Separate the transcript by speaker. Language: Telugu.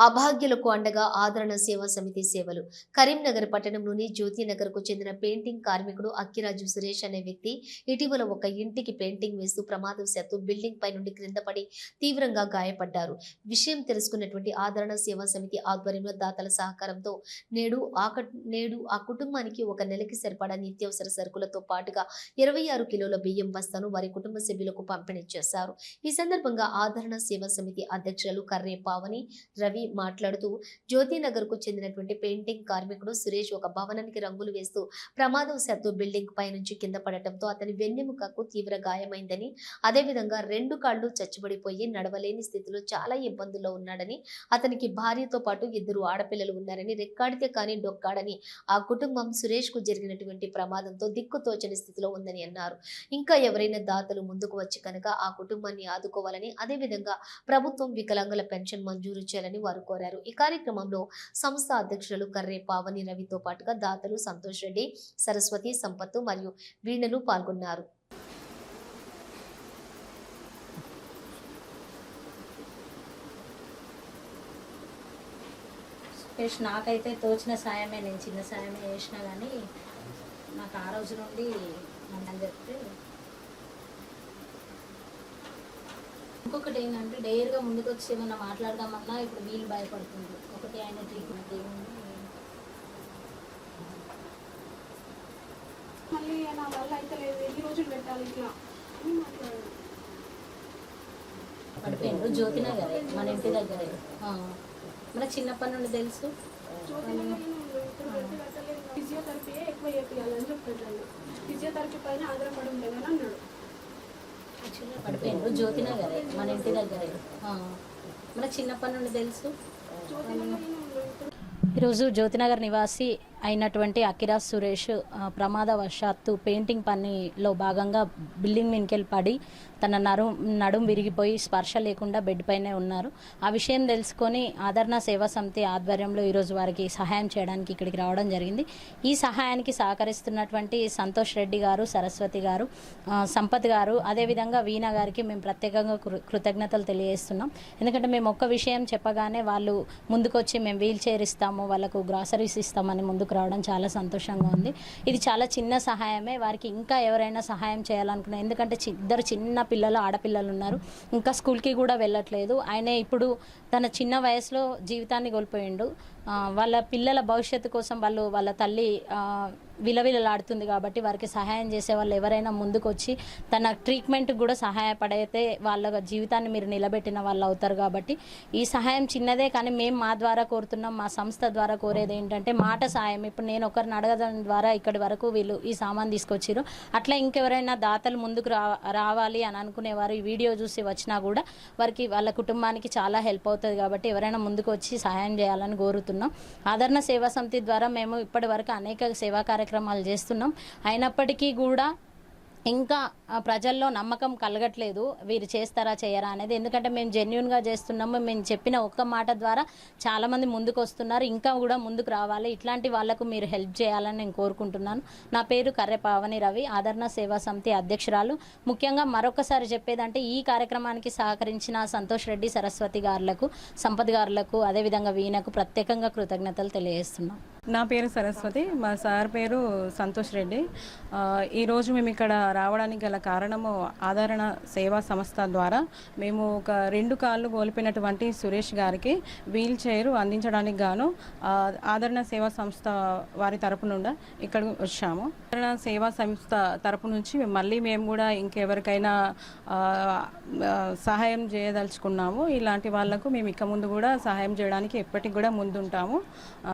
Speaker 1: అభాగ్యులకు అండగా ఆదరణ సేవా సమితి సేవలు. కరీంనగర్ పట్టణంలోని జ్యోతినగర్కు చెందిన పెయింటింగ్ కార్మికుడు అక్కిరాజు సురేష్ అనే వ్యక్తి ఇటీవల ఒక ఇంటికి పెయింటింగ్ వేస్తూ ప్రమాదవశాత్తు బిల్డింగ్ పై నుండి క్రింద పడి తీవ్రంగా గాయపడ్డారు. విషయం తెలుసుకున్నటువంటి ఆదరణ సేవా సమితి ఆధ్వర్యంలో దాతల సహకారంతో నేడు ఆ కట్- నేడు ఆ కుటుంబానికి ఒక నెలకి సరిపడా నిత్యావసర సరుకులతో పాటుగా ఇరవై ఆరు కిలోల బియ్యం బస్తాను వారి కుటుంబ సభ్యులకు పంపిణీ చేశారు. ఈ సందర్భంగా ఆదరణ సేవా సమితి అధ్యక్షులు కర్రే పావని రవి మాట్లాడుతూ జ్యోతినగర్కు చెందినటువంటి పెయింటింగ్ కార్మికుడు సురేష్ ఒక భవనానికి రంగులు వేస్తూ ప్రమాదవశాత్తు బిల్డింగ్ పై నుంచి కింద పడటంతో అతని వెన్నెముకకు తీవ్ర గాయమైందని అదేవిధంగా రెండు కాళ్ళు చచ్చుబడిపోయి నడవలేని స్థితిలో చాలా ఇబ్బందుల్లో ఉన్నాడని అతనికి భార్యతో పాటు ఇద్దరు ఆడపిల్లలు ఉన్నారని రెక్కాడితే కానీ డొక్కాడని ఆ కుటుంబం సురేష్కు జరిగినటువంటి ప్రమాదంతో దిక్కుతోచని స్థితిలో ఉందని అన్నారు. ఇంకా ఎవరైనా దాతలు ముందుకు వచ్చి కనుక ఆ కుటుంబాన్ని ఆదుకోవాలని అదేవిధంగా ప్రభుత్వం వికలాంగుల పెన్షన్ మంజూరు చేయాలని వారు కోరారు. ఈ కార్యక్రమంలో సంస్థ అధ్యక్షులు కర్రే పావని రవితో పాటుగా దాతలు సంతోష్ రెడ్డి సరస్వతి సంపత్తు మరియు వీణలు పాల్గొన్నారు.
Speaker 2: సురేష్ నాకైతే తోచిన సాయమే నేను చిన్న సాయమే చేసినా కానీ నాకు ఆ రోజు నుండి అని చెప్తే ఇంకొకటి ఏంటంటే డైర్గా ముందుకు వచ్చి ఏమన్నా మాట్లాడదామన్నా ఇప్పుడు వీళ్ళు భయపడుతుంది ఒకటి ఆయన ట్రీట్మెంట్
Speaker 3: మళ్ళీ నా వల్ల అయితే లేదు. ఎన్ని రోజులు పెట్టాలి ఇట్లా? అని మాట్లాడారు
Speaker 2: పడిపోయిండ్రు జ్యోతిన గారే మన ఇంటి దగ్గరే. ఆ. మనకు చిన్నప్పటి నుండి తెలుసు.
Speaker 3: ఫిజియోథెరపీ ఎక్కువ చేయాలని ఫిజియోథెరపీ పైన ఆధారపడి ఉండేదని అన్నాడు.
Speaker 2: యాక్చువల్గా పడిపోయిండ్రు. జ్యోతిన గారే మన ఇంటి దగ్గరే. మనకు చిన్నప్పటి నుండి తెలుసు. ఈరోజు జ్యోతినగర్ నివాసి అయినటువంటి అకిరా సురేష్ ప్రమాదవశాత్తు పెయింటింగ్ పనిలో భాగంగా బిల్డింగ్ మీదకెళ్ళి పడి తన నరు నడుం విరిగిపోయి స్పర్శ లేకుండా బెడ్ పైనే ఉన్నారు. ఆ విషయం తెలుసుకొని ఆదరణ సేవా సమితి ఆధ్వర్యంలో ఈరోజు వారికి సహాయం చేయడానికి ఇక్కడికి రావడం జరిగింది. ఈ సహాయానికి సహకరిస్తున్నటువంటి సంతోష్ రెడ్డి గారు సరస్వతి గారు సంపత్ గారు అదేవిధంగా వీణ గారికి మేము ప్రత్యేకంగా కృ- కృతజ్ఞతలు తెలియజేస్తున్నాం. ఎందుకంటే మేము ఒక్క విషయం చెప్పగానే వాళ్ళు ముందుకొచ్చి మేము వీల్ చైర్ ఇస్తాము వాళ్ళకు గ్రాసరీస్ ఇస్తామని ముందు ముందుకు రావడం చాలా సంతోషంగా ఉంది. ఇది చాలా చిన్న సహాయమే. వారికి ఇంకా ఎవరైనా సహాయం చేయాలనుకున్నా ఎందుకంటే చి- ఇద్దరు చిన్న పిల్లలు ఆడపిల్లలు ఉన్నారు. ఇంకా స్కూల్కి కూడా వెళ్ళట్లేదు. ఆయన ఇప్పుడు తన చిన్న వయసులో జీవితాన్ని కోల్పోయిండు. వాళ్ళ పిల్లల భవిష్యత్తు కోసం వాళ్ళు వాళ్ళ తల్లి విలవిలలాడుతుంది కాబట్టి వారికి సహాయం చేసే వాళ్ళు ఎవరైనా ముందుకు వచ్చి తన ట్రీట్మెంట్ కూడా సహాయపడైతే వాళ్ళ జీవితాన్ని మీరు నిలబెట్టిన వాళ్ళు అవుతారు కాబట్టి ఈ సహాయం చిన్నదే కానీ మేము మా ద్వారా కోరుతున్నాం మా సంస్థ ద్వారా కోరేది ఏంటంటే మాట సాయం ఇప్పుడు నేను ఒకరిని అడగడం ద్వారా ఇక్కడి వరకు వీళ్ళు ఈ సామాన్ తీసుకొచ్చారు అట్లా ఇంకెవరైనా దాతలు ముందుకు రా రావాలి అని అనుకునేవారు ఈ వీడియో చూసి వచ్చినా కూడా వారికి వాళ్ళ కుటుంబానికి చాలా హెల్ప్ అవుతుంది కాబట్టి ఎవరైనా ముందుకు వచ్చి సహాయం చేయాలని కోరుతున్నాం. ఆదరణ సేవా సమితి ద్వారా మేము ఇప్పటి వరకు అనేక సేవా కార్యక్రమాలు చేస్తున్నాం. అయినప్పటికీ కూడా ఇంకా ప్రజల్లో నమ్మకం కలగట్లేదు. వీరు చేస్తారా చేయరా అనేది. ఎందుకంటే మేము జెన్యున్గా చేస్తున్నాము. మేము చెప్పిన ఒక్క మాట ద్వారా చాలామంది ముందుకు వస్తున్నారు ఇంకా కూడా ముందుకు రావాలి. ఇట్లాంటి వాళ్ళకు మీరు హెల్ప్ చేయాలని నేను కోరుకుంటున్నాను. నా పేరు కర్రె పావని రవి ఆదరణ సేవా సమితి అధ్యక్షురాలు. ముఖ్యంగా మరొకసారి చెప్పేదంటే ఈ కార్యక్రమానికి సహకరించిన సంతోష్ రెడ్డి సరస్వతి గారులకు సంపద్ గారులకు అదేవిధంగా వీణకు ప్రత్యేకంగా కృతజ్ఞతలు తెలియజేస్తున్నాం.
Speaker 4: నా పేరు సరస్వతి మా సార్ పేరు సంతోష్ రెడ్డి. ఈరోజు మేము ఇక్కడ రావడానికి గల కారణము ఆదరణ సేవా సంస్థ ద్వారా మేము ఒక రెండు కాళ్ళు కోల్పోయినటువంటి సురేష్ గారికి వీల్ చైర్ అందించడానికి గాను ఆదరణ సేవా సంస్థ వారి తరపు నుండి ఇక్కడ వచ్చాము. ఆదరణ సేవా సంస్థ తరపు నుంచి మేము మళ్ళీ మేము కూడా ఇంకెవరికైనా సహాయం చేయదలుచుకున్నాము. ఇలాంటి వాళ్ళకు మేము ఇక ముందు కూడా సహాయం చేయడానికి ఎప్పటికి కూడా ముందుంటాము.